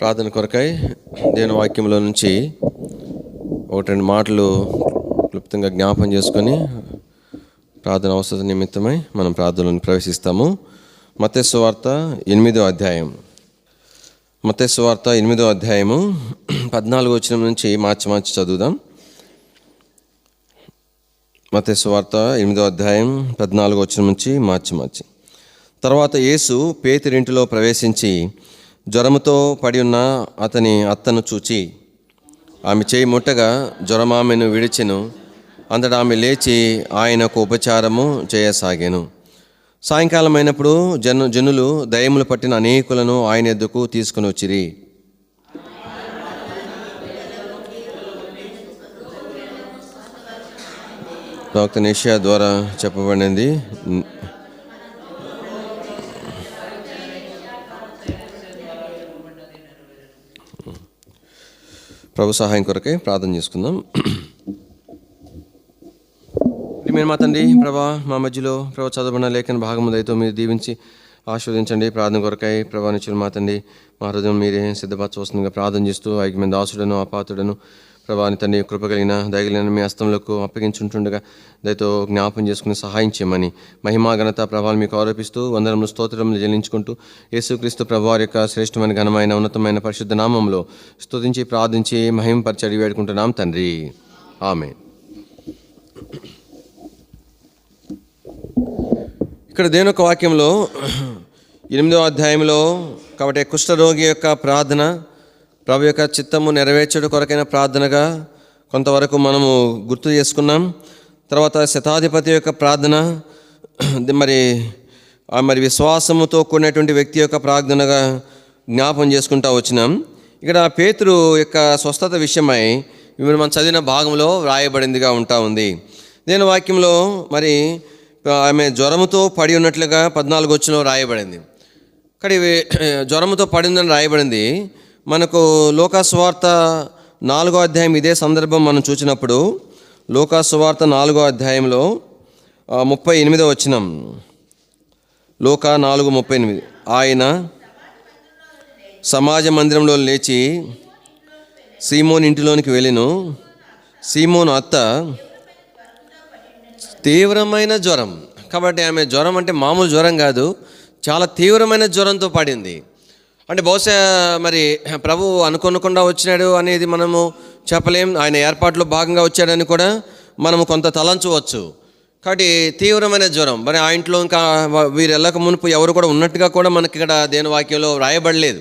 ప్రార్థన కొరకై దేని వాక్యంలో నుంచి ఒకటి రెండు మాటలు క్లుప్తంగా జ్ఞాపం చేసుకొని ప్రార్థన అవసరం నిమిత్తమై మనం ప్రార్థనలను ప్రవేశిస్తాము. మత్స్సు వార్త ఎనిమిదో అధ్యాయం. మత్స్సు వార్త ఎనిమిదో అధ్యాయము పద్నాలుగు వచ్చిన నుంచి మార్చి మార్చి చదువుదాం. మత్స్సు వార్త ఎనిమిదో అధ్యాయం పద్నాలుగు వచ్చిన నుంచి మార్చి మార్చి. తర్వాత యేసు పేతిరింటిలో ప్రవేశించి జ్వరముతో పడి ఉన్న అతని అత్తను చూచి ఆమె చేయి ముట్టగా జ్వరం ఆమెను విడిచెను. అంతటా ఆమె లేచి ఆయనకు ఉపచారము చేయసాగాను. సాయంకాలం అయినప్పుడు జను జనులు దయములు పట్టిన అనేకులను ఆయన ఎద్దుకు తీసుకుని వచ్చిరి. డాక్టర్ నిషియా ద్వారా చెప్పబడింది ప్రభు సహాయం కొరకై ప్రార్థన చేసుకుందాం. మీరు మా తండ్రి ప్రభా మా మధ్యలో ప్రభా చదవబడిన లేఖన భాగము దయతో మీరు దీవించి ఆస్వాదించండి ప్రార్థన కొరకై ప్రభా నిచ్చులు మా తండ్రి మా హృదయం మీరే సిద్ధపరచవలసిందిగా ప్రార్థన చేస్తూ ఐక్యమైన దాసుడను అపాతుడను ప్రభాని తండ్రి కృప కలిగిన దయగలిగిన మీ హస్తంలోకి అప్పగించుంటుండగా దయతో జ్ఞాపం చేసుకుని సహాయం చేయమని మహిమా ఘనత ప్రభావాలు మీకు ఆరోపిస్తూ వందరములు స్తోత్రములు చెల్లించుకుంటూ యేసుక్రీస్తు ప్రభువారి యొక్క శ్రేష్టమైన ఘనమైన ఉన్నతమైన పరిశుద్ధ నామంలో స్తుతించి ప్రార్థించి మహిమపరచడి వేడుకుంటున్నాం తండ్రి. ఆమె ఇక్కడ దేవుని ఒక వాక్యంలో ఎనిమిదో అధ్యాయంలో కాబట్టి కుష్ఠరోగి యొక్క ప్రార్థన ప్రభు యొక్క చిత్తము నెరవేర్చడం కొరకైన ప్రార్థనగా కొంతవరకు మనము గుర్తు చేసుకున్నాం. తర్వాత శతాధిపతి యొక్క ప్రార్థన మరి మరి విశ్వాసముతో కూడినటువంటి వ్యక్తి యొక్క ప్రార్థనగా జ్ఞాపం చేసుకుంటా వచ్చినాం. ఇక్కడ పేతురు యొక్క స్వస్థత విషయమై ఇప్పుడు మనం చదివిన భాగంలో వ్రాయబడిందిగా ఉంటా ఉంది. నేను వాక్యంలో మరి ఆమె జ్వరముతో పడి ఉన్నట్లుగా పద్నాలుగు వచ్చిన రాయబడింది ఇక్కడ జ్వరముతో పడిందని రాయబడింది మనకు లోకాస్వార్త నాలుగో అధ్యాయం ఇదే సందర్భం మనం చూసినప్పుడు లోకాస్వార్త నాలుగో అధ్యాయంలో ముప్పై ఎనిమిదో వచ్చినం లోక నాలుగు ముప్పై ఎనిమిది. ఆయన సమాజ మందిరంలో లేచి సీమోన్ ఇంటిలోనికి వెళ్ళిను. సీమోన్ అత్త తీవ్రమైన జ్వరం. కాబట్టి ఆమె జ్వరం అంటే మామూలు జ్వరం కాదు చాలా తీవ్రమైన జ్వరంతో పడింది. అంటే బహుశా మరి ప్రభు అనుకోనకుండా వచ్చినాడు అనేది మనము చెప్పలేం. ఆయన ఏర్పాట్లో భాగంగా వచ్చాడని కూడా మనము కొంత తలంచవచ్చు. కాబట్టి తీవ్రమైన జ్వరం. మరి ఆ ఇంట్లో ఇంకా వీరు వెళ్ళక మునుపు ఎవరు కూడా ఉన్నట్టుగా కూడా మనకి ఇక్కడ దేని వాక్యంలో రాయబడలేదు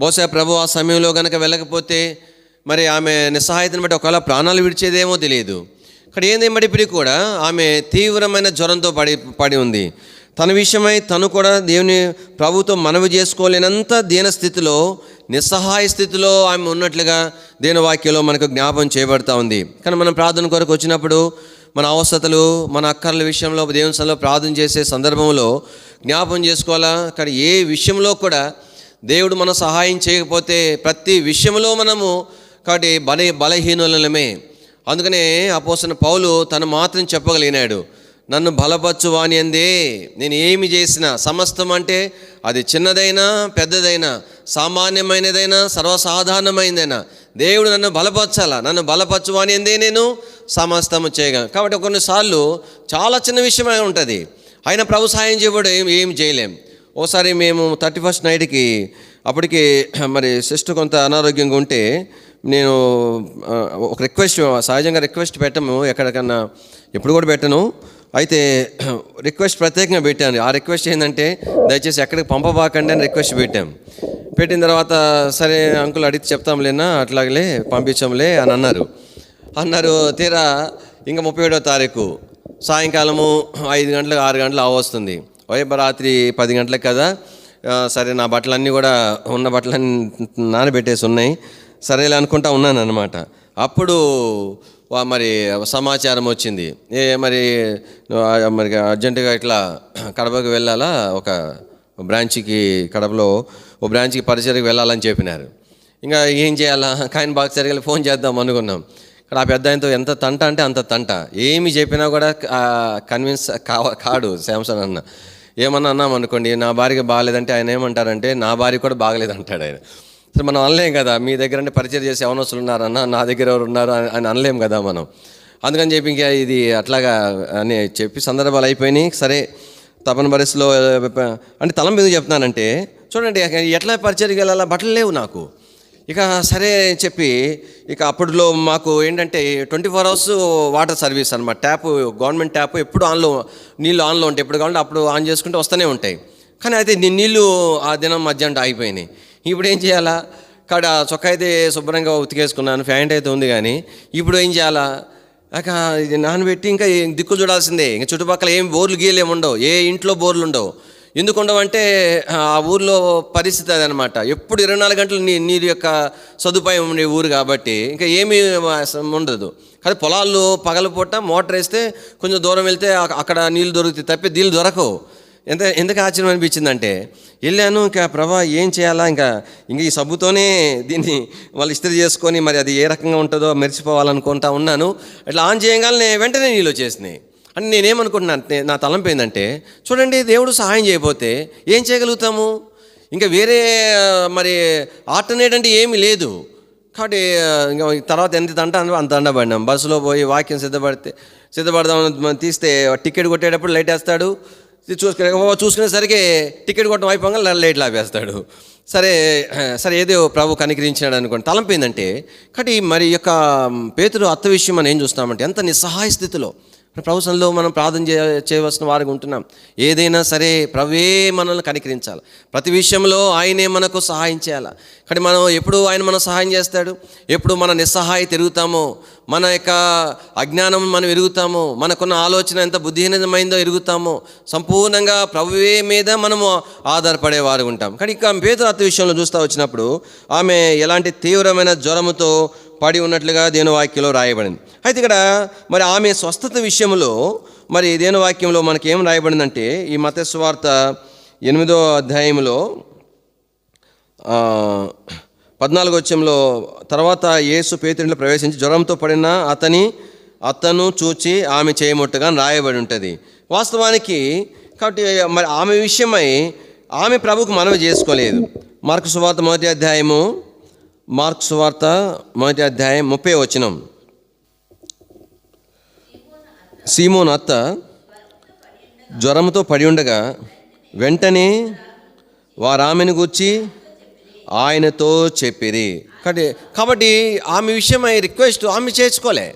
బహుశా ప్రభు ఆ సమయంలో కనుక వెళ్ళకపోతే మరి ఆమె నిస్సహాయతను బట్టి ఒకవేళ ప్రాణాలు విడిచేదేమో తెలియదు. ఇక్కడ ఏందేమడిప్పటికి కూడా? ఆమె తీవ్రమైన జ్వరంతో పడి పడి ఉంది. తన విషయమై తను కూడా దేవుని ప్రభుతో మనవి చేసుకోలేనంత దీన స్థితిలో నిస్సహాయ స్థితిలో ఆమె ఉన్నట్లుగా దీనవాక్యంలో మనకు జ్ఞాపం చేయబడతా ఉంది. కానీ మనం ప్రార్థన కొరకు వచ్చినప్పుడు మన అవసరతలు మన అక్కర్ల విషయంలో దేవుని సన్నిధిలో ప్రార్థన చేసే సందర్భంలో జ్ఞాపం చేసుకోవాలా? కానీ ఏ విషయంలో కూడా దేవుడు మన సహాయం చేయకపోతే ప్రతి విషయంలో మనము కాబట్టి బల బలహీనులమే. అందుకనే అపోసిన పౌలు తను మాత్రం చెప్పగలిగినాడు. నన్ను బలపరచు వాని అందే నేను ఏమి చేసినా సమస్తం అంటే అది చిన్నదైనా పెద్దదైనా సామాన్యమైనదైనా సర్వసాధారణమైనదైనా. దేవుడు నన్ను బలపరచాలా? నన్ను బలపరచు వాని అందే నేను సమస్తము చేయగలను. కాబట్టి కొన్నిసార్లు చాలా చిన్న విషయమే ఉంటుంది. అయినా ప్రభు సాయం చేయబడు ఏం ఏం చేయలేం. ఓసారి మేము థర్టీ ఫస్ట్ నైట్కి అప్పటికి మరి సిస్టర్ కొంత అనారోగ్యంగా ఉంటే నేను ఒక రిక్వెస్ట్ సహజంగా రిక్వెస్ట్ పెట్టము. ఎక్కడికన్నా ఎప్పుడు కూడా పెట్టను. అయితే రిక్వెస్ట్ ప్రత్యేకంగా పెట్టాను. ఆ రిక్వెస్ట్ ఏంటంటే దయచేసి ఎక్కడికి పంపబాకండి అని రిక్వెస్ట్ పెట్టాం. పెట్టిన తర్వాత సరే అంకుల్ అడిగి చెప్తాంలేనా అట్లాగలే పంపించాంలే అని అన్నారు. అన్నారు తీరా ఇంకా ముప్పై ఏడో తారీఖు. సాయంకాలము ఐదు గంటలకు ఆరు గంటలు అవస్తుంది వైపు రాత్రి పది గంటలకు కదా. సరే నా బట్టలన్నీ కూడా ఉన్న బట్టలన్నీ నానబెట్టేసి ఉన్నాయి. సరేలే అనుకుంటా ఉన్నాను అనమాట అప్పుడు మరి సమాచారం వచ్చింది. ఏ మరి మరి అర్జెంటుగా ఇట్లా కడపకి వెళ్ళాలా? ఒక బ్రాంచ్కి కడపలో ఓ బ్రాంచ్కి పరిచయకి వెళ్ళాలని చెప్పినారు. ఇంకా ఏం చేయాలా? కాయిన్ బాక్స్ సరిగా ఫోన్ చేద్దాం అనుకున్నాం. ఇక్కడ ఆ పెద్ద ఆయనతో ఎంత తంట అంటే అంత తంట. ఏమి చెప్పినా కూడా కన్విన్స్ కావ కాడు శాంసన్ అన్న. ఏమన్నా అన్నాం అనుకోండి నా భార్యకి బాగాలేదంటే ఆయన ఏమంటారంటే నా భార్య కూడా బాగలేదంటాడు ఆయన. సరే మనం అనలేం కదా మీ దగ్గర అంటే పరిచయం చేసి ఎవరొస్తులు ఉన్నారన్న నా దగ్గర ఎవరు ఉన్నారు అని- అని అనలేం కదా మనం. అందుకని చెప్పి ఇంకా ఇది అట్లాగా అని చెప్పి సందర్భాలు అయిపోయినాయి. సరే తపన పరిస్థితిలో అంటే తలం మీద చెప్తున్నానంటే చూడండి ఎట్లా పరిచయకి వెళ్ళాలా బట్టలు లేవు నాకు. ఇక సరే అని చెప్పి ఇక అప్పట్లో మాకు ఏంటంటే twenty four hours water service అనమాట ట్యాప్ గవర్నమెంట్ ట్యాప్ ఎప్పుడు ఆన్లో నీళ్ళు ఆన్లో ఉంటాయి ఎప్పుడు కావాలంటే అప్పుడు ఆన్ చేసుకుంటే వస్తూనే ఉంటాయి. కానీ అయితే నీళ్ళు ఆ దినం మధ్యాహ్నం ఆగిపోయినాయి. ఇప్పుడు ఏం చేయాలా? కాడ చొక్కా అయితే శుభ్రంగా ఉతికేసుకున్నాను ప్యాంట్ అయితే ఉంది కానీ ఇప్పుడు ఏం చేయాలా? ఇక ఇది నానబెట్టి ఇంకా దిక్కు చూడాల్సిందే. ఇంకా చుట్టుపక్కల ఏం బోర్లు గీయలు ఉండవు. ఏ ఇంట్లో బోర్లు ఉండవు. ఎందుకు ఉండవంటే ఆ ఊర్లో పరిస్థితి అదనమాట. ఎప్పుడు ఇరవై నాలుగు గంటలు నీ నీరు యొక్క సదుపాయం ఉండే ఊరు కాబట్టి ఇంకా ఏమీ ఉండదు. కానీ పొలాల్లో పగలపూట మోటార్ వేస్తే కొంచెం దూరం వెళ్తే అక్కడ నీళ్ళు దొరుకుతాయి తప్పి నీళ్ళు దొరకవు. ఎంత ఎందుకు ఆశ్చర్యం అనిపించిందంటే వెళ్ళాను ఇంకా ప్రభా ఏం చేయాలా? ఇంకా ఇంకా ఈ సబ్బుతోనే దీన్ని వాళ్ళు ఇస్త్రీ చేసుకొని మరి అది ఏ రకంగా ఉంటుందో మెరిచిపోవాలనుకుంటా ఉన్నాను. ఇట్లా ఆన్ చేయగానే వెంటనే నీళ్ళు వచ్చేసినాయి. అని నేనేమనుకుంటున్నాను నా తలంపు చూడండి దేవుడు సహాయం చేయకపోతే ఏం చేయగలుగుతాము? ఇంకా వేరే మరి ఆల్టర్నేట్ అంటే ఏమీ లేదు. కాబట్టి ఇంకా తర్వాత ఎంత దంట అంత దండబడినాం బస్సులో పోయి వాక్యం సిద్ధపడితే సిద్ధపడదాం తీస్తే టికెట్ కొట్టేటప్పుడు లైట్ వేస్తాడు. చూసుకునే చూసుకునేసరికి టికెట్ కొట్టడం అయిపోగా లేట్ ఆపేస్తాడు. సరే సరే ఏదో ప్రభు కనికరించాడు అనుకోండి. తలంపు ఏంటంటే కాబట్టి మరి యొక్క పేతుడు అత్త విషయం మనం ఏం చూస్తామంటే ఎంత నిస్సహాయ స్థితిలో ప్రభుత్వంలో మనం ప్రార్థన చే చేయవలసిన వారికి ఉంటున్నాం. ఏదైనా సరే ప్రవే మనల్ని కనికరించాలి. ప్రతి విషయంలో ఆయనే మనకు సహాయం చేయాలి. కానీ మనం ఎప్పుడు ఆయన మనం సహాయం చేస్తాడు? ఎప్పుడు మన నిస్సహాయ తిరుగుతామో? మన యొక్క అజ్ఞానం మనం ఎరుగుతామో? మనకున్న ఆలోచన ఎంత బుద్ధిహీనమైందో ఎరుగుతామో? సంపూర్ణంగా ప్రభువే మీద మనము ఆధారపడేవారు ఉంటాం. కానీ ఇక పేదరాత్రి విషయంలో చూస్తూ వచ్చినప్పుడు ఆమె ఎలాంటి తీవ్రమైన జ్వరముతో పడి ఉన్నట్లుగా దేనవాక్యంలో రాయబడింది. అయితే ఇక్కడ మరి ఆమె స్వస్థత విషయంలో మరి దేనవాక్యంలో మనకేం మనకి ఏం రాయబడిందంటే ఈ మతస్వార్త ఎనిమిదో అధ్యాయంలో ఆ, పద్నాలుగు వచ్చంలో తర్వాత యేసు పేతుడిలో ప్రవేశించి జ్వరంతో పడిన అతని అతను చూచి ఆమె చేయముట్టుగా రాయబడి ఉంటుంది. వాస్తవానికి కాబట్టి మరి ఆమె విషయమై ఆమె ప్రభుకు మనవి చేసుకోలేదు. మార్కు సువార్త మొదటి అధ్యాయము మార్క్స్ వార్త మొదటి అధ్యాయం ముప్పై వచనం. సీమోన్ అత్త జ్వరంతో పడి ఉండగా వెంటనే వారు ఆమెను గూర్చి ఆయనతో చెప్పిరి. కాబట్టి కాబట్టి ఆమె విషయమై రిక్వెస్ట్ ఆమె చేసుకోలే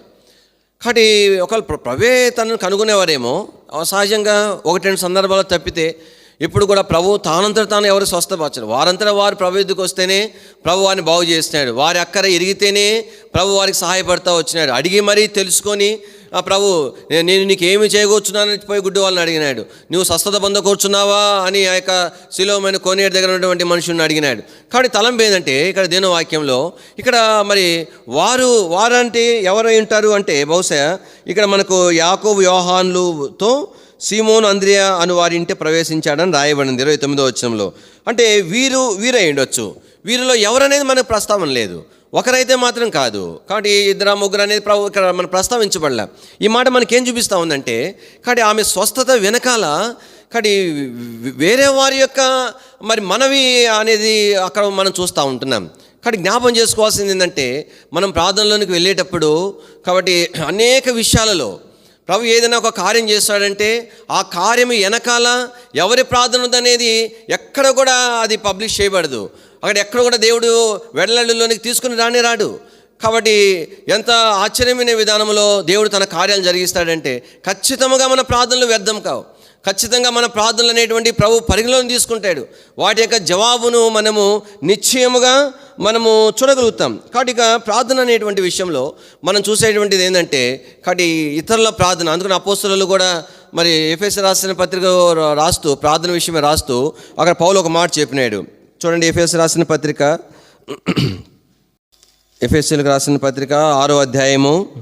కాబట్టి ఒకళ్ళు ప్ర- తనను కనుగొనేవారేమో. సహజంగా ఒకటి రెండు సందర్భాలు తప్పితే ఇప్పుడు కూడా ప్రభు తానంతట తాను ఎవరు స్వస్థపరచరు. వారంతట వారు ప్రభు ఎద్దుకు వస్తేనే ప్రభు వారిని బాగు చేస్తున్నాడు. వారి అక్కర ఎరిగితేనే ప్రభు వారికి సహాయపడతా వచ్చినాడు. అడిగి మరీ తెలుసుకొని ఆ ప్రభు నేను నీకు ఏమి చేయకూర్చున్నానని పోయి గుడ్డి వాళ్ళని అడిగినాడు. నువ్వు స్వస్థత పొందకూర్చున్నావా? అని ఆ యొక్క శిలోమైన కోనేరు దగ్గర ఉన్నటువంటి మనుషుని అడిగినాడు. కాబట్టి తలం ఏంటంటే ఇక్కడ దేని వాక్యంలో ఇక్కడ మరి వారు వారంటే ఎవరు ఉంటారు అంటే బహుశా ఇక్కడ మనకు యాకోబు యోహాన్లుతో సీమోన్ అంద్రియా అను వారి ఇంటి ప్రవేశించాడని రాయబడింది. ఇరవై తొమ్మిదో వచ్చంలో అంటే వీరు వీరై ఉండొచ్చు. వీరిలో ఎవరనేది మనకు ప్రస్తావన లేదు. ఒకరైతే మాత్రం కాదు. కాబట్టి ఇద్దరు ముగ్గురు అనేది ప్రభు ఇక్కడ మనం ప్రస్తావించబడలే. ఈ మాట మనకేం చూపిస్తూ ఉందంటే కాబట్టి ఆమె స్వస్థత వెనకాల కాబట్టి వేరే వారి యొక్క మరి మనవి అనేది అక్కడ మనం చూస్తూ ఉంటున్నాం. కాబట్టి జ్ఞాపం చేసుకోవాల్సింది ఏంటంటే మనం ప్రార్థనలోనికి వెళ్ళేటప్పుడు కాబట్టి అనేక విషయాలలో ప్రభు ఏదైనా ఒక కార్యం చేస్తాడంటే ఆ కార్యం వెనకాల ఎవరి ప్రార్థన అనేది ఎక్కడ కూడా అది పబ్లిష్ చేయబడదు. అక్కడ ఎక్కడ కూడా దేవుడు వెడలలోనికి తీసుకుని రానే రాడు. కాబట్టి ఎంత ఆశ్చర్యమైన విధానంలో దేవుడు తన కార్యాలు జరిగిస్తాడంటే ఖచ్చితంగా మన ప్రార్థనలు వ్యర్థం కావు. ఖచ్చితంగా మన ప్రార్థనలు అనేటువంటి ప్రభు పరిగణలోకి తీసుకుంటాడు. వాటి యొక్క జవాబును మనము నిశ్చయముగా మనము చూడగలుగుతాం. కాబట్టి ఇక ప్రార్థన అనేటువంటి విషయంలో మనం చూసేటువంటిది ఏంటంటే కాబట్టి ఇతరుల ప్రార్థన అందుకని అపోస్తులు కూడా మరి ఎఫ్ఎస్ రాసిన పత్రిక రాస్తూ ప్రార్థన విషయమే రాస్తూ అక్కడ పౌలు ఒక మాట చెప్పినాడు. చూడండి ఎఫ్ఎస్ రాసిన పత్రిక. ఎఫ్ఎస్సీలకు రాసిన పత్రిక ఆరో అధ్యాయము.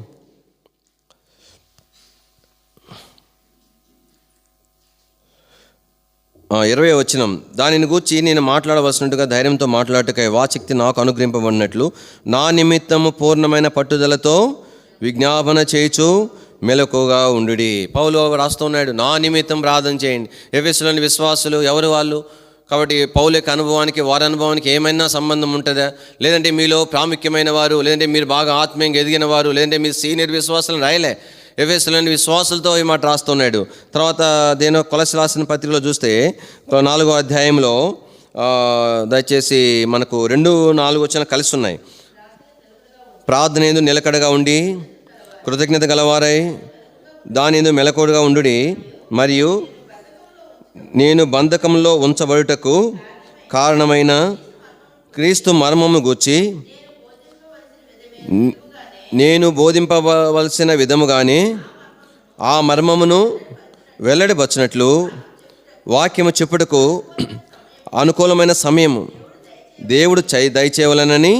ఇరవై వచ్చినం దానిని గూర్చి నేను మాట్లాడవలసినట్టుగా ధైర్యంతో మాట్లాడటకై వాచక్తి నాకు అనుగ్రహింపబడినట్లు. నా నిమిత్తము పూర్ణమైన పట్టుదలతో విజ్ఞాపన చేయుచు మెలకుగా ఉండుడి. పౌలు రాస్తున్నాడు నా నిమిత్తం ప్రార్థన చేయండి. ఎఫెస్లోని విశ్వాసులు ఎవరు వాళ్ళు? కాబట్టి పౌల యొక్క అనుభవానికి వారి అనుభవానికి ఏమైనా సంబంధం ఉంటుందా? లేదంటే మీలో ప్రాముఖ్యమైన వారు లేదంటే మీరు బాగా ఆత్మీయంగా ఎదిగిన వారు లేదంటే మీరు సీనియర్ విశ్వాసాలను రాయలే? ఎవేసులని విశ్వాసులతో ఈ మాట రాస్తున్నాడు. తర్వాత దేనో కొలసి రాసిన పత్రికలో చూస్తే నాలుగో అధ్యాయంలో దయచేసి మనకు రెండు నాలుగు వచ్చిన కలిసి ఉన్నాయి. ప్రార్థన ఎందు నిలకడగా ఉండి కృతజ్ఞత గలవారై దాని ఎందు మెలకోడుగా ఉండు మరియు నేను బంధకంలో ఉంచబడుటకు కారణమైన క్రీస్తు మర్మము గూర్చి నేను బోధింపవలసిన విధముగానే ఆ మర్మమును వెల్లడిపచ్చినట్లు వాక్యము చెప్పుటకు అనుకూలమైన సమయము దేవుడు చై దయచేయవలనని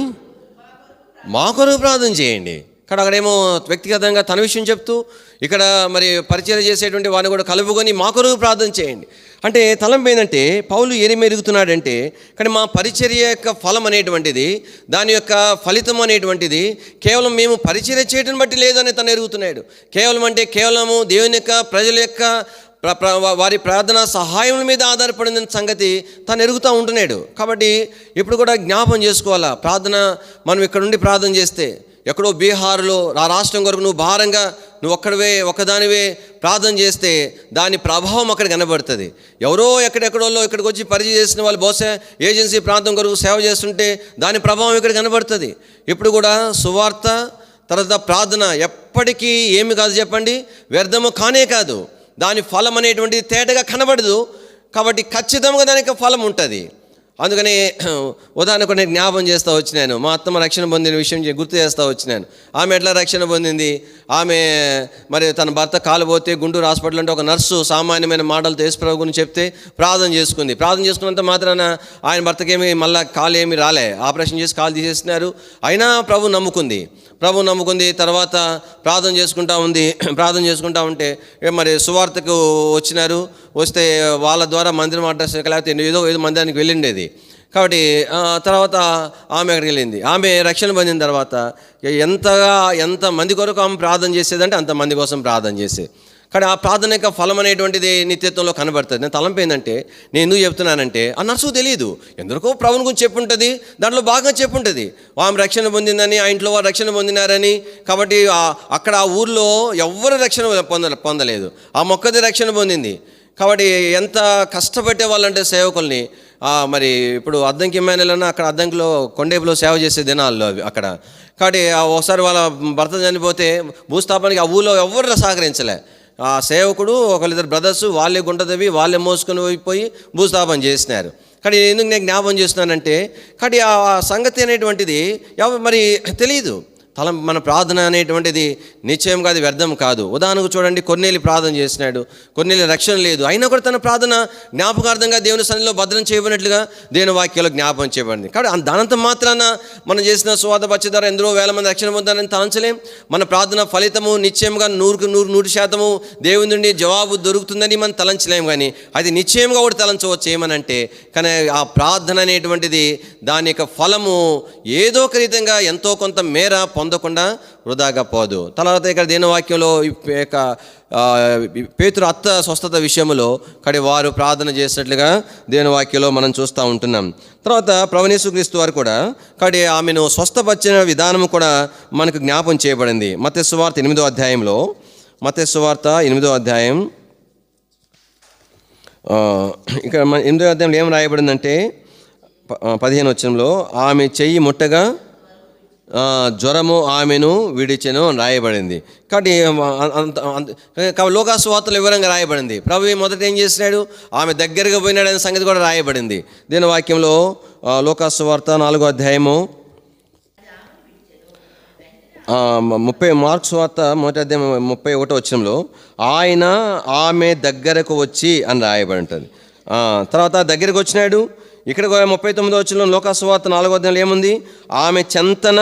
మా కొరకు ప్రార్థన చేయండి. ఇక్కడ అక్కడేమో వ్యక్తిగతంగా తన విషయం చెప్తూ ఇక్కడ మరి పరిచయం చేసేటువంటి వారిని కూడా కలుపుకొని మా కొరకు ప్రార్థన చేయండి. అంటే తలంపు ఏంటంటే పౌలు ఏరి మెరుగుతున్నాడంటే కానీ మా పరిచర్య యొక్క ఫలం అనేటువంటిది దాని యొక్క ఫలితం అనేటువంటిది కేవలం మేము పరిచర్య చేయడం బట్టి లేదని తను ఎరుగుతున్నాడు. కేవలం అంటే కేవలము దేవుని యొక్క ప్రజల యొక్క ప్ర- ప్ర- వారి ప్రార్థన సహాయం మీద ఆధారపడిన సంగతి తను ఎరుగుతూ ఉంటున్నాడు. కాబట్టి ఇప్పుడు కూడా జ్ఞాపం చేసుకోవాలా? ప్రార్థన మనం ఇక్కడ నుండి ప్రార్థన చేస్తే ఎక్కడో బీహార్లో ఆ రాష్ట్రం కొరకు నువ్వు భారంగా నువ్వు ఒక్కడవే ఒక్కదానివే ప్రార్థన చేస్తే దాని ప్రభావం అక్కడ కనబడుతుంది. ఎవరో ఎక్కడెక్కడోళ్ళో ఇక్కడికి వచ్చి పరిచయం చేసిన వాళ్ళు బహుశా ఏజెన్సీ ప్రాంతం కొరకు సేవ చేస్తుంటే దాని ప్రభావం ఇక్కడ కనబడుతుంది. ఇప్పుడు కూడా సువార్త తర్వాత ప్రార్థన ఎప్పటికీ ఏమి కాదు చెప్పండి? వ్యర్థము కానే కాదు. దాని ఫలం అనేటువంటిది తేటగా కనబడదు. కాబట్టి ఖచ్చితంగా దానికి ఫలం ఉంటుంది. అందుకని ఉదాహరణకు నేను జ్ఞాపం చేస్తూ వచ్చినాను. మా అత్తమ్మ రక్షణ పొందిన విషయం గుర్తు చేస్తూ వచ్చినాను. ఆమె ఎట్లా రక్షణ పొందింది? ఆమె మరి తన భర్త కాలు పోతే గుంటూరు హాస్పిటల్ అంటే ఒక నర్సు సామాన్యమైన మాటలతో యేసుప్రభు గురించి చెప్తే ప్రార్థన చేసుకుంది. ప్రార్థన చేసుకున్నంత మాత్రాన ఆయన భర్తకేమి మళ్ళీ కాలు ఏమి రాలే. ఆపరేషన్ చేసి కాలు తీసేస్తున్నారు. అయినా ప్రభు నమ్ముకుంది. ప్రభు నమ్ముకుంది తర్వాత ప్రార్థన చేసుకుంటా ఉంది ప్రార్థన చేసుకుంటా ఉంటే మరి సువార్తకు వచ్చినారు వస్తే వాళ్ళ ద్వారా మందిరం అడ్రస్ లేకపోతే ఏదో ఏదో మందిరానికి వెళ్ళిండేది. కాబట్టి తర్వాత ఆమె అక్కడికి వెళ్ళింది. ఆమె రక్షణ పొందిన తర్వాత ఎంతగా ఎంత మంది కొరకు ఆమె ప్రార్థన చేసేదంటే అంత మంది కోసం ప్రార్థన చేసేది కానీ ఆ ప్రార్థన యొక్క ఫలం అనేటువంటిది నిత్యత్వంలో కనబడుతుంది. నేను తలంపు ఏంటంటే నేను ఎందుకు చెప్తున్నానంటే ఆ నర్సు తెలియదు. ఎందరికో ప్రభుని గురించి చెప్పుంటుంది దాంట్లో బాగా చెప్పుంటుంది. ఆమె రక్షణ పొందిందని ఆ ఇంట్లో వారు రక్షణ పొందినారని. కాబట్టి అక్కడ ఆ ఊర్లో ఎవ్వరు రక్షణ పొంద పొందలేదు. ఆ మొక్కది రక్షణ పొందింది. కాబట్టి ఎంత కష్టపెట్టే వాళ్ళంటే సేవకుల్ని మరి ఇప్పుడు అద్దంకి ఎమ్మెల్యేలన్నా అక్కడ అద్దంకిలో కొండేపులో సేవ చేసే దినాల్లో అవి అక్కడ. కాబట్టి ఆ ఒకసారి వాళ్ళ భర్త చనిపోతే భూస్థాపనకి ఆ ఊళ్ళో ఎవరు సహకరించలే. ఆ సేవకుడు ఒకళ్ళిద్దరు బ్రదర్స్ వాళ్ళే గుండదవి వాళ్ళే మోసుకొని పోయి భూస్థాపన చేసినారు. కానీ ఎందుకు నేను జ్ఞాపం చేస్తున్నానంటే కానీ ఆ సంగతి అనేటువంటిది మరి తెలియదు. తల మన ప్రార్థన అనేటువంటిది నిశ్చయంగా అది వ్యర్థం కాదు. ఉదాహరణకు చూడండి కొన్నేళ్ళు ప్రార్థన చేసినాడు. కొన్నేళ్ళు రక్షణ లేదు. అయినా కూడా తన ప్రార్థన జ్ఞాపకార్థంగా దేవుని సన్నిలో భద్రం చేయబడినట్లుగా దేవుని వాక్యాలు జ్ఞాపకం చేయబడింది. కాబట్టి దానంత మాత్రాన మనం చేసిన స్వాత పచ్చ ధర ఎందరో వేల మంది రక్షణ పొందాలని తలంచలేం. మన ప్రార్థన ఫలితము నిశ్చయంగా నూరుకు నూరు నూరు శాతము దేవుని నుండి జవాబు దొరుకుతుందని మనం తలంచలేం కానీ అది నిశ్చయంగా కూడా తలంచవచ్చు. ఏమనంటే కానీ ఆ ప్రార్థన అనేటువంటిది దాని యొక్క ఫలము ఏదో ఒక రీతంగా ఎంతో కొంత మేర పొందకుండా వృధాగా పోదు. తర్వాత ఇక్కడ దేని వాక్యంలో యొక్క పేతురు అత్త స్వస్థత విషయంలో కడి వారు ప్రార్థన చేసినట్లుగా దేని వాక్యంలో మనం చూస్తూ ఉంటున్నాం. తర్వాత ప్రవణేశుక్రీస్తు వారు కూడా కడి ఆమెను స్వస్థపరిచిన విధానం కూడా మనకు జ్ఞాపం చేయబడింది. మత్స్యవార్త ఎనిమిదో అధ్యాయంలో మత్స్యవార్త ఎనిమిదో అధ్యాయం ఇక్కడ మన ఎనిమిదో అధ్యాయంలో ఏం రాయబడిందంటే ప- పదిహేను వచ్చంలో ఆమె చెయ్యి ముట్టగా జ్వరము ఆమెను విడిచెను అని రాయబడింది. కాబట్టి అంత కాబట్టి లోకాసు వార్తలు వివరంగా రాయబడింది. ప్రభు మొదట ఏం చేసినాడు? ఆమె దగ్గరగా పోయినాడు అనే సంగతి కూడా రాయబడింది. దీని వాక్యంలో ఆ, లోకాసు వార్త నాలుగో అధ్యాయము ముప్పై మార్క్స్ వార్త మొదటి అధ్యాయం ముప్పై ఒకటో వచ్చినంలో ఆయన ఆమె దగ్గరకు వచ్చి అని రాయబడి ఉంటుంది. తర్వాత దగ్గరకు వచ్చినాడు. ఇక్కడ ముప్పై తొమ్మిదో వచ్చిన లోకాసువార్త నాలుగో అధ్యాయంలో ఏముంది? ఆమె చెంతన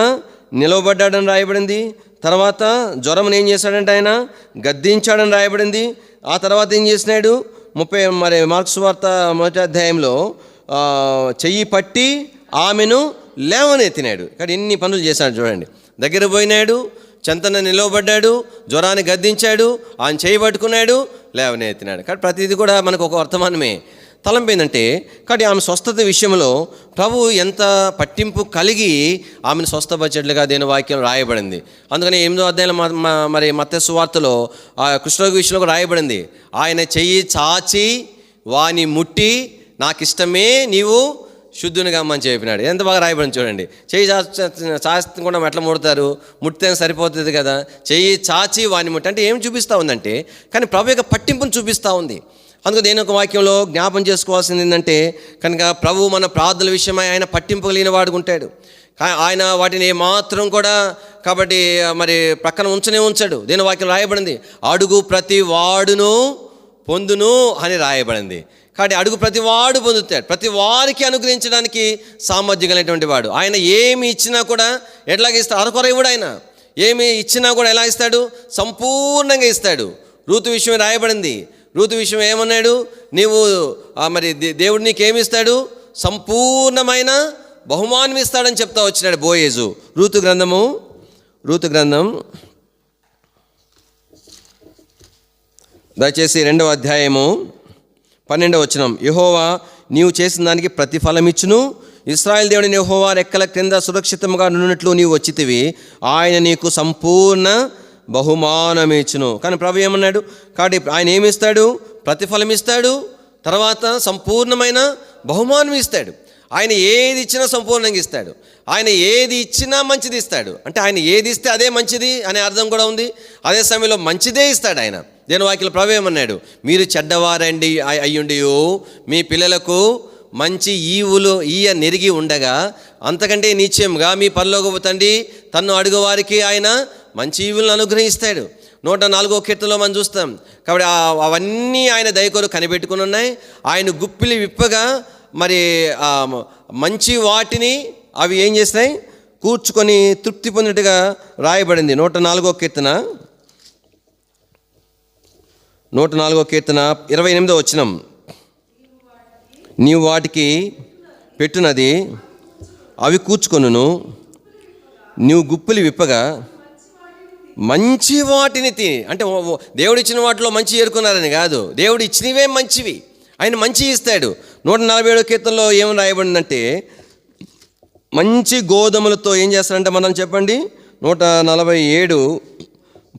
నిలవబడ్డాడని రాయబడింది. తర్వాత జ్వరం ఏం చేశాడంటే ఆయన గద్దించాడని రాయబడింది. ఆ తర్వాత ఏం చేసినాడు? ముప్పై మరి మార్క్స్ వార్త మొదటి అధ్యాయంలో చెయ్యి పట్టి ఆమెను లేవనెత్తినాడు. ఇక్కడ ఎన్ని పనులు చేశాడు చూడండి. దగ్గర పోయినాడు చెంతన నిలవబడ్డాడు జ్వరాన్ని గద్దించాడు ఆయన చేయి పట్టుకున్నాడు లేవనెత్తినాడు. కాబట్టి ప్రతిదీ కూడా మనకు ఒక వర్తమానమే. తలంపోయిందంటే కానీ కాబట్టి ఆమె స్వస్థత విషయంలో ప్రభు ఎంత పట్టింపు కలిగి ఆమెను స్వస్థపరిచేట్లుగా దేని వాక్యం రాయబడింది. అందుకని ఎనిమిదో అధ్యాయుల మరి మత్స్య సువార్తలో ఆ కృష్ణరోగి విషయంలో రాయబడింది. ఆయన చెయ్యి చాచి వాని ముట్టి నాకు ఇష్టమే నీవు శుద్ధునిగా అమ్మని చెప్పినాడు. ఎంత బాగా రాయబడింది చూడండి. చెయ్యి చాచకుండా ఎట్లా ముడతారు ముట్టితే సరిపోతుంది కదా. చెయ్యి చాచి వాని ముట్టి అంటే ఏం చూపిస్తూ ఉందంటే కానీ ప్రభు యొక్క పట్టింపును చూపిస్తూ ఉంది. అందుకు దేని ఒక వాక్యంలో జ్ఞాపం చేసుకోవాల్సింది ఏంటంటే కనుక ప్రభు మన ప్రార్థనల విషయమై ఆయన పట్టింపు కలిగిన వాడుకుంటాడు ఉంటాడు. ఆయన వాటిని మాత్రం కూడా కాబట్టి మరి ప్రక్కన ఉంచనే ఉంచాడు. దేని వాక్యం రాయబడింది. అడుగు ప్రతి వాడును పొందును అని రాయబడింది. కాబట్టి అడుగు ప్రతి వాడు పొందుతాడు. ప్రతి వారికి అనుగ్రహించడానికి సామర్థ్యం కలిగినటువంటి వాడు. ఆయన ఏమి ఇచ్చినా కూడా ఎట్లాగ ఇస్తాడు? అరకొర ఇవ్వడు ఆయన. ఏమి ఇచ్చినా కూడా ఎలా ఇస్తాడు? సంపూర్ణంగా ఇస్తాడు. ఋతు విషయం రాయబడింది. ఋతు విషయం ఏమన్నాడు? నీవు ఆ, మరి దే- దేవుడు నీకేమిస్తాడు? సంపూర్ణమైన బహుమానం ఇస్తాడని చెప్తా వచ్చినాడు బోయేజు. రూతు గ్రంథము రూతు గ్రంథం. దయచేసి రెండవ అధ్యాయము పన్నెండవ వచనం. యహోవా నీవు చేసిన దానికి ప్రతిఫలం ఇచ్చును ఇస్రాయల్ దేవుడిని యహోవా రెక్కల క్రింద సురక్షితంగా నున్నట్లు నీవు వచ్చితివి. ఆయన నీకు సంపూర్ణ బహుమానం ఇచ్చును కానీ ప్రభు ఏమన్నాడు? కాబట్టి ఆయన ఏమిస్తాడు? ప్రతిఫలం ఇస్తాడు తర్వాత సంపూర్ణమైన బహుమానం ఇస్తాడు ఆయన ఏది ఇచ్చినా సంపూర్ణంగా ఇస్తాడు. ఆయన ఏది ఇచ్చినా మంచిది ఇస్తాడు. అంటే ఆయన ఏది ఇస్తే అదే మంచిది అనే అర్థం కూడా ఉంది. అదే సమయంలో మంచిదే ఇస్తాడు ఆయన. దేని వాక్యలు ప్రవేమన్నాడు మీరు చెడ్డవారండి అయి- అయ్యుండి మీ పిల్లలకు మంచి ఈవులు ఈయ నెరిగి ఉండగా అంతకంటే నిశ్చయంగా మీ పనిలోకి తండ్రి తన్ను అడుగువారికి ఆయన మంచి ఈవులను అనుగ్రహిస్తాడు. నూట నాలుగో కీర్తనలో మనం చూస్తాం. కాబట్టి అవన్నీ ఆయన దయకొరు కనిపెట్టుకుని ఉన్నాయి. ఆయన గుప్పిలి విప్పగా మరి మంచి వాటిని అవి ఏం చేస్తాయి కూర్చుకొని తృప్తి పొందినట్టుగా రాయబడింది. నూట నాలుగో కీర్తన. నూట నాలుగో కీర్తన ఇరవై ఎనిమిదో వచ్చినం నీవు వాటికి పెట్టినది అవి కూర్చుకొనును. నువ్వు గుప్పులు విప్పగా మంచి వాటిని తిని అంటే దేవుడు ఇచ్చిన వాటిలో మంచి ఏరుకున్నారని కాదు. దేవుడు ఇచ్చినవే మంచివి. ఆయన మంచి ఇస్తాడు. నూట నలభై ఏడో కీర్తనలో ఏమి రాయబడిందంటే మంచి గోధుమలతో ఏం చేస్తారంటే మనం చెప్పండి నూట నలభై ఏడు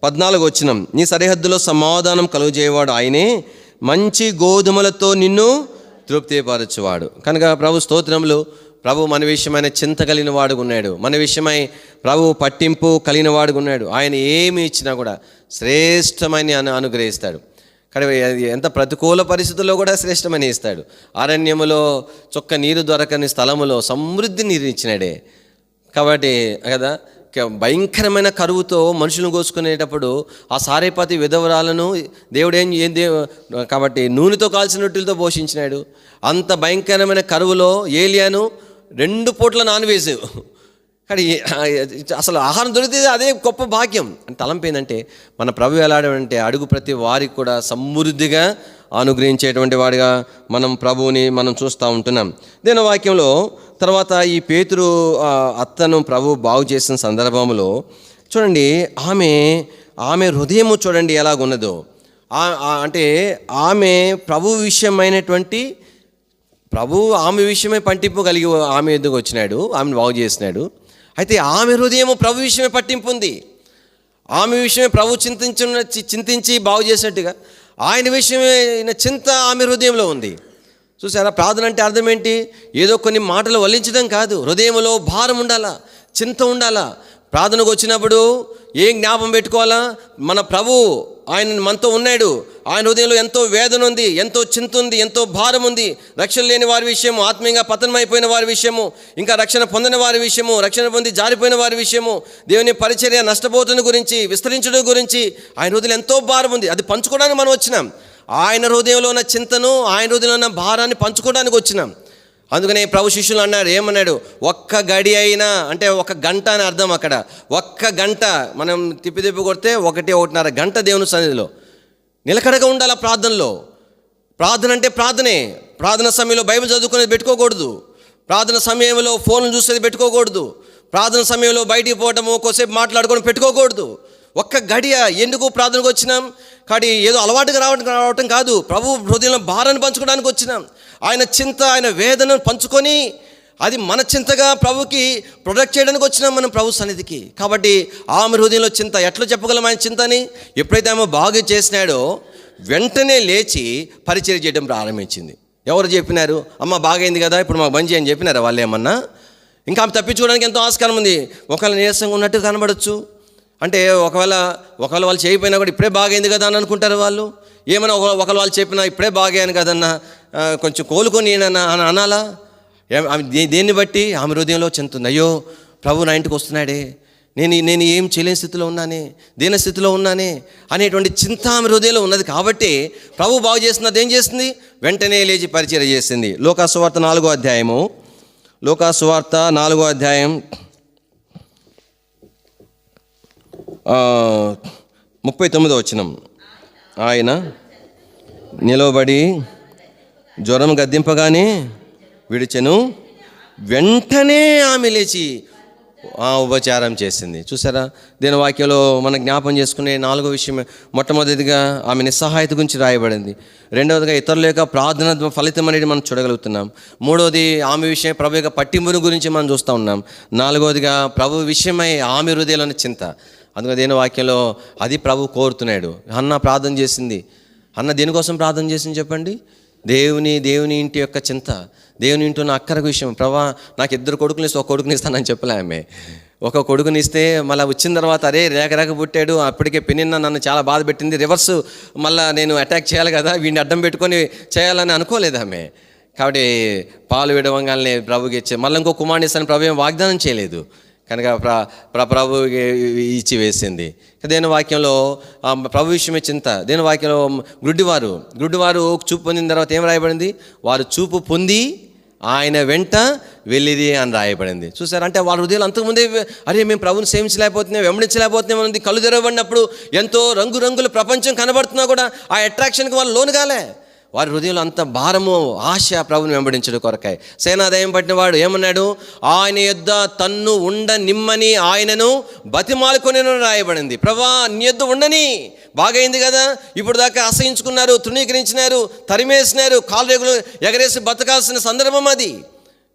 పద్నాలుగు వచ్చినం. నీ సరిహద్దులో సమాధానం కలుగజేయవాడు ఆయనే. మంచి గోధుమలతో నిన్ను తృప్తిపరచువాడు. కనుక ప్రభు స్తోత్రములు. ప్రభు మన విషయమైన చింత కలిగిన వాడుగా ఉన్నాడు. మన విషయమై ప్రభు పట్టింపు కలిగిన వాడుగా ఉన్నాడు. ఆయన ఏమి ఇచ్చినా కూడా శ్రేష్టమైన అను అనుగ్రహిస్తాడు. కానీ ఎంత ప్రతికూల పరిస్థితుల్లో కూడా శ్రేష్టమని ఇస్తాడు. అరణ్యములో చొక్క నీరు దొరకని స్థలములో సమృద్ధి నీరు ఇచ్చినాడే. కాబట్టి కదా భయంకరమైన కరువుతో మనుషులను కోసుకునేటప్పుడు ఆ సారేపతి విధవరాలను దేవుడు ఏం ఏం కాబట్టి నూనెతో కాల్చిన రొట్టెలతో పోషించినాడు. అంత భయంకరమైన కరువులో ఏలియాను రెండు పూట్ల నాన్ వెజ్. కానీ అసలు ఆహారం దొరికితే అదే గొప్ప భాగ్యం. అని తలంపు ఏంటంటే మన ప్రభు ఎలాడంటే అడుగు ప్రతి వారికి కూడా సమృద్ధిగా అనుగ్రహించేటువంటి వాడిగా మనం ప్రభువుని మనం చూస్తూ ఉంటున్నాం. దీని వాక్యంలో తర్వాత ఈ పేతురు అత్తను ప్రభు బాగు చేసిన సందర్భంలో చూడండి ఆమె ఆమె హృదయము చూడండి ఎలాగున్నదో. అంటే ఆమె ప్రభు విషయమైనటువంటి ప్రభు ఆమె విషయమే పట్టింపు కలిగి ఆమె ఎందుకు వచ్చినాడు? ఆమెను బాగు చేసినాడు. అయితే ఆమె హృదయము ప్రభు విషయమే పట్టింపు ఉంది. ఆమె విషయమే ప్రభు చింతించిన చి- చింతించి బాగు చేసినట్టుగా ఆయన విషయమే చింత ఆమె హృదయంలో ఉంది. చూసారా? ప్రార్థన అంటే అర్థం ఏంటి? ఏదో కొన్ని మాటలు వల్లించడం కాదు. హృదయంలో భారం ఉండాలా? చింత ఉండాలా? ప్రార్థనకు వచ్చినప్పుడు ఏం జ్ఞాపం పెట్టుకోవాలా? మన ప్రభు ఆయన మనతో ఉన్నాడు. ఆయన హృదయంలో ఎంతో వేదన ఉంది ఎంతో చింత ఉంది ఎంతో భారం ఉంది. రక్షణ లేని వారి విషయము ఆత్మీయంగా పతనమైపోయిన వారి విషయము ఇంకా రక్షణ పొందిన వారి విషయము రక్షణ పొంది జారిపోయిన వారి విషయము దేవుని పరిచర్య నష్టపోతున్న గురించి విస్తరించడం గురించి ఆయన హృదయంలో ఎంతో భారం ఉంది. అది పంచుకోవడానికి మనం వచ్చినాం. ఆయన హృదయంలో ఉన్న చింతను ఆయన హృదయంలో ఉన్న భారాన్ని పంచుకోవడానికి వచ్చినాం. అందుకనే ప్రభు శిష్యులు అన్నారు ఏమన్నాడు? ఒక్క గడి అయినా అంటే ఒక గంట అని అర్థం అక్కడ. ఒక్క గంట మనం తిప్పి తిప్పి కొడితే ఒకటి ఒకటిన్నర గంట దేవుని సన్నిధిలో. నిలకడగా ఉండాలి ఆ ప్రార్థనలో? ప్రార్థన అంటే ప్రార్థనే. ప్రార్థన సమయంలో బైబిల్ చదువుకునేది పెట్టుకోకూడదు. ప్రార్థన సమయంలో ఫోన్లు చూసేది పెట్టుకోకూడదు. ప్రార్థన సమయంలో బయటికి పోవటము కొద్దిసేపు మాట్లాడుకొని పెట్టుకోకూడదు. ఒక్క గడియ? ఎందుకు ప్రార్థనకు వచ్చినాం? కానీ ఏదో అలవాటుగా రావడం రావటం కాదు. ప్రభు హృదయంలో భారాన్ని పంచుకోవడానికి వచ్చినాం. ఆయన చింత ఆయన వేదనను పంచుకొని అది మన చింతగా ప్రభుకి ప్రొడక్ట్ చేయడానికి వచ్చినాం మనం ప్రభు సన్నిధికి. కాబట్టి ఆమె హృదయంలో చింత ఎట్లా చెప్పగలం ఆయన చింతని? ఎప్పుడైతే ఆమె బాగా చేసినాడో వెంటనే లేచి పరిచయం చేయడం ప్రారంభించింది. ఎవరు చెప్పినారు? అమ్మ బాగైంది కదా ఇప్పుడు మాకు బంద్ చేయని చెప్పినారా వాళ్ళు ఏమన్నా? ఇంకా ఆమె తప్పించుకోవడానికి ఎంతో ఆస్కారం ఉంది. ఒకవేళ నీరసంగా ఉన్నట్టు కనబడచ్చు. అంటే ఒకవేళ ఒకవేళ వాళ్ళు చేయకపోయినా కూడా ఇప్పుడే బాగైంది కదా అని అనుకుంటారు వాళ్ళు. ఏమైనా ఒక వాళ్ళు చెప్పినా ఇప్పుడే బాగాను కదన్నా కొంచెం కోలుకొని అని అనాలా? ఆమె దేన్ని బట్టి? ఆమె హృదయంలో చెందుతుంది. అయ్యో ప్రభు నా ఇంటికి వస్తున్నాడే. నేను నేను ఏం చేయలేని స్థితిలో ఉన్నానే దీన స్థితిలో ఉన్నానే అనేటువంటి చింత ఆమె హృదయంలో ఉన్నది కాబట్టి ప్రభు బాగు చేస్తున్నది ఏం చేస్తుంది? వెంటనే లేచి పరిచయం చేసింది. లోకాసువార్త నాలుగో అధ్యాయము. లోకాసువార్త నాలుగో అధ్యాయం. ముప్పై తొమ్మిదో వచ్చినాం ఆయన నిలవబడి జ్వరం గద్దింపగానే విడిచెను. వెంటనే ఆమె లేచి ఆ ఉపచారం చేసింది. చూసారా? దీని వాక్యంలో మనం జ్ఞాపం చేసుకునే నాలుగో విషయం మొట్టమొదటిగా ఆమె నిస్సహాయత గురించి రాయబడింది. రెండవదిగా ఇతరుల యొక్క ప్రార్థన ఫలితం అనేది మనం చూడగలుగుతున్నాం. మూడవది ఆమె విషయం ప్రభు యొక్క పట్టింపుని గురించి మనం చూస్తూ ఉన్నాం. నాలుగవదిగా ప్రభు విషయమై ఆమె హృదయంలోని చింత. అందుకని దేని వాక్యంలో అది ప్రభు కోరుతున్నాడు. అన్న ప్రార్థన చేసింది. అన్న దేనికోసం ప్రార్థన చేసింది చెప్పండి? దేవుని దేవుని ఇంటి యొక్క చింత. దేవుని ఇంటి ఉన్న అక్కర విషయం. ప్రభా నాకు ఇద్దరు కొడుకుని ఇస్తే ఒక కొడుకుని ఇస్తానని చెప్పలే ఆమె. ఒక కొడుకుని ఇస్తే మళ్ళీ వచ్చిన తర్వాత అరే రేఖ రేఖ పుట్టాడు. అప్పటికే పిన్నిన్న నన్ను చాలా బాధ పెట్టింది. రివర్స్ మళ్ళీ నేను అటాక్ చేయాలి కదా వీడిని అడ్డం పెట్టుకొని చేయాలని అనుకోలేదు ఆమె. కాబట్టి పాలు విడవంగానే ప్రభుకి ఇచ్చే మళ్ళీ ఇంకో కుమారుని ఇస్తాను ప్రభు ఏం వాగ్దానం చేయలేదు. కనుక ప్ర ప్ర ప్రభు ఇచ్చి వేసింది. దేని వాక్యంలో ప్రభు విషయమే చింత. దేని వాక్యంలో గుడ్డివారు గుడ్డివారు చూపు పొందిన తర్వాత ఏం రాయబడింది? వారు చూపు పొంది ఆయన వెంట వెళ్ళిది అని రాయబడింది. చూసారు? అంటే వాళ్ళ హృదయాలు అంతకుముందే అరే మేము ప్రభుని సేవించలేకపోతున్నాం వెంబడించలేకపోతున్నాం అనేది కళ్ళు తెరవబడినప్పుడు ఎంతో రంగురంగుల ప్రపంచం కనబడుతున్నా కూడా ఆ అట్రాక్షన్కి వాళ్ళు లోను కాలే వారి హృదయంలో అంత భారము ఆశ ప్రభుని వెంబడించడం కొరకాయ సేనాదయం పట్టిన వాడు ఏమన్నాడు? ఆయన యొద్ద తన్ను ఉండ నిమ్మని ఆయనను బతిమాలుకొని రాయబడింది. ప్రభా నీ యొద్ద ఉండని. బాగైంది కదా? ఇప్పుడు దాకా అసహించుకున్నారు తృణీకరించినారు తరిమేసినారు కాలు రేగులు ఎగరేసి బతకాల్సిన సందర్భం అది.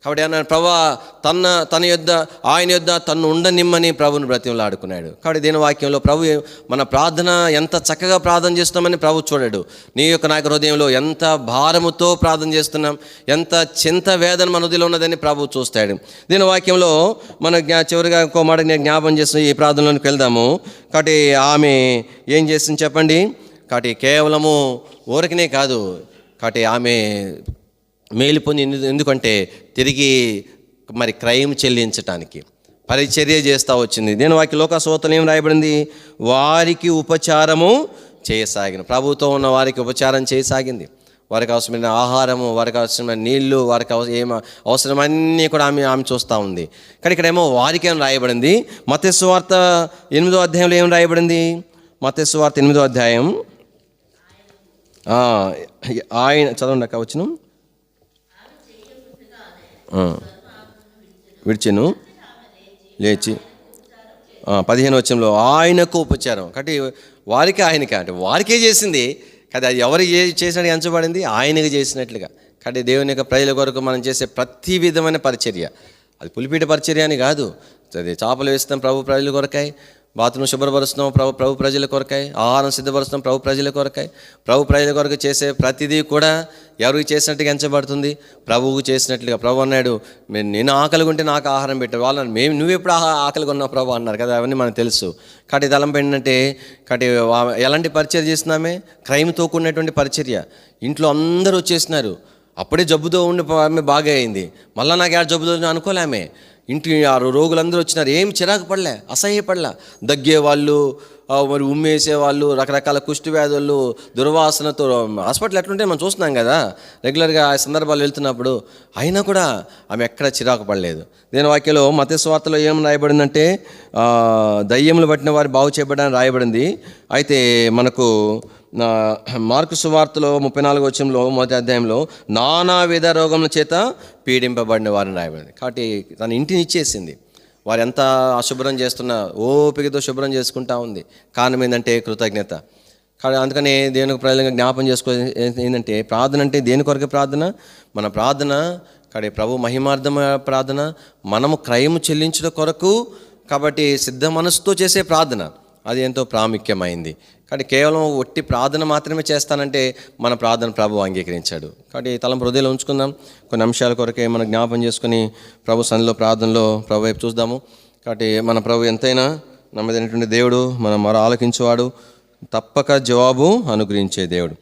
కాబట్టి అన్నాడు ప్రభా తన తన యొద్ద ఆయన యొద్ద తను ఉండనిమ్మని ప్రభుని బ్రతిమలాడుకున్నాడు. కాబట్టి దీని వాక్యంలో ప్రభు మన ప్రార్థన ఎంత చక్కగా ప్రార్థన చేస్తున్నామని ప్రభు చూడడు. నీ యొక్క నాకు హృదయంలో ఎంత భారముతో ప్రార్థన చేస్తున్నాం ఎంత చింత వేదన మన హృదయంలో ఉన్నదని ప్రభు చూస్తాడు. దీని వాక్యంలో మన జ్ఞా చివరిగా ఇంకో మాట నేను జ్ఞాపం చేసిన ఈ ప్రార్థనలోకి వెళ్దాము. కాబట్టి ఆమె ఏం చేసింది చెప్పండి? కాబట్టి కేవలము ఊరికనే కాదు. కాబట్టి ఆమె మేలు పొంది ఎందు- ఎందుకంటే తిరిగి మరి క్రైమ్ చెల్లించటానికి పరిచర్య చేస్తూ వచ్చింది. నేను వాకి లోక సోతలు ఏం రాయబడింది? వారికి ఉపచారము చేయసాగింది ప్రభుత్వం ఉన్న వారికి ఉపచారం చేయసాగింది. వారికి అవసరమైన ఆహారము వారికి అవసరమైన నీళ్ళు వారికి అవసరం ఏం అవసరం అన్నీ కూడా ఆమె ఆమె చూస్తూ ఉంది. కానీ ఇక్కడేమో ఏమో వారికేం రాయబడింది? మత్స్సు ఎనిమిదో అధ్యాయంలో ఏం రాయబడింది? మత్స్సు ఎనిమిదో అధ్యాయం. ఆయన చదవండి అక్క వచ్చినాం. విడిచెను లేచి. పదిహేను వచ్చంలో ఆయనకు ఉపచారం. కాబట్టి వారికి ఆయనకి అంటే వారికే చేసింది కదా అది ఎవరికి చేసినట్టు ఎంచబడింది? ఆయనకి చేసినట్లుగా. కాబట్టి దేవుని యొక్క ప్రజల కొరకు మనం చేసే ప్రతి విధమైన పరిచర్య. అది పులిపీట పరిచర్య అని కాదు. అది చేపలు వేస్తాం ప్రభు ప్రజల కొరకాయి బాత్రూమ్ శుభ్రపరుస్తున్నాం ప్రభు ప్రభు ప్రజల కొరకై ఆహారం సిద్ధపరుస్తున్నాం ప్రభు ప్రజల కొరకై. ప్రభు ప్రజల కొరకు చేసే ప్రతిదీ కూడా ఎవరికి చేసినట్టుగా ఎంచబడుతుంది? ప్రభువుకు చేసినట్లుగా. ప్రభు అన్నాడు నేను ఆకలిగా ఉంటే నాకు ఆహారం పెట్టారు వాళ్ళు మేము నువ్వు ఎప్పుడు ఆకలిగా ఉన్నావు? ప్రభు అన్నారు కదా అవన్నీ మనకు తెలుసు. కాబట్టి దళం ఏంటంటే కాబట్టి ఎలాంటి పరిచర్య చేస్తున్నామే? క్రైమ్తో కూడినటువంటి పరిచర్య. ఇంట్లో అందరూ వచ్చేసినారు. అప్పుడే జబ్బుతో ఉండి ఆమె బాగా అయింది మళ్ళీ నాకు ఎలా జబ్బుతో అనుకోలేమే. ఇంటి ఆ రోగులందరూ వచ్చినారు. ఏం చిరాకు పడలే అసహ్యపడలే దగ్గే వాళ్ళు మరి ఉమ్మేసే వాళ్ళు రకరకాల కుష్టి వ్యాధులు దుర్వాసనతో హాస్పిటల్ ఎట్లుంటే మనం చూస్తున్నాం కదా. రెగ్యులర్గా ఆ సందర్భాలు వెళ్తున్నప్పుడు అయినా కూడా ఆమె ఎక్కడ చిరాకు పడలేదు. దీని వాక్యలో మత స్వార్థలో ఏం రాయబడిందంటే దయ్యములు పట్టిన వారు బాగు చేయబడని రాయబడింది. అయితే మనకు మార్కు సువార్తలో ముప్పై నాలుగు వచ్చంలో మొదటి అధ్యాయంలో నానా విధ రోగముల చేత పీడింపబడిన వారిని రాయబడింది. కాబట్టి తన ఇంటిని ఇచ్చేసింది. వారు ఎంత అశుభ్రం చేస్తున్నా ఓపికతో శుభ్రం చేసుకుంటా ఉంది. కారణం ఏంటంటే కృతజ్ఞత. కాబట్టి అందుకని దేవునికి ప్రజలంగా జ్ఞాపం చేసుకో ఏంటంటే ప్రార్థన అంటే దేని కొరకు ప్రార్థన? మన ప్రార్థన కాబట్టి ప్రభు మహిమార్థమ ప్రార్థన మనము క్రయము చెల్లించడం కొరకు కాబట్టి సిద్ధ మనసుతో చేసే ప్రార్థన. అది ఎంతో ప్రాముఖ్యమైంది. కాబట్టి కేవలం ఒట్టి ప్రార్థన మాత్రమే చేస్తానంటే మన ప్రార్థన ప్రభు అంగీకరించాడు. కాబట్టి తలం హృదయంలో ఉంచుకుందాం. కొన్ని అంశాల కొరకే మనం జ్ఞాపం చేసుకుని ప్రభు సన్నిలో ప్రార్థనలో ప్రభు వైపు చూద్దాము. కాబట్టి మన ప్రభు ఎంతైనా నమ్మదైనటువంటి దేవుడు మనం మరో ఆలకించేవాడు తప్పక జవాబు అనుగ్రహించే దేవుడు.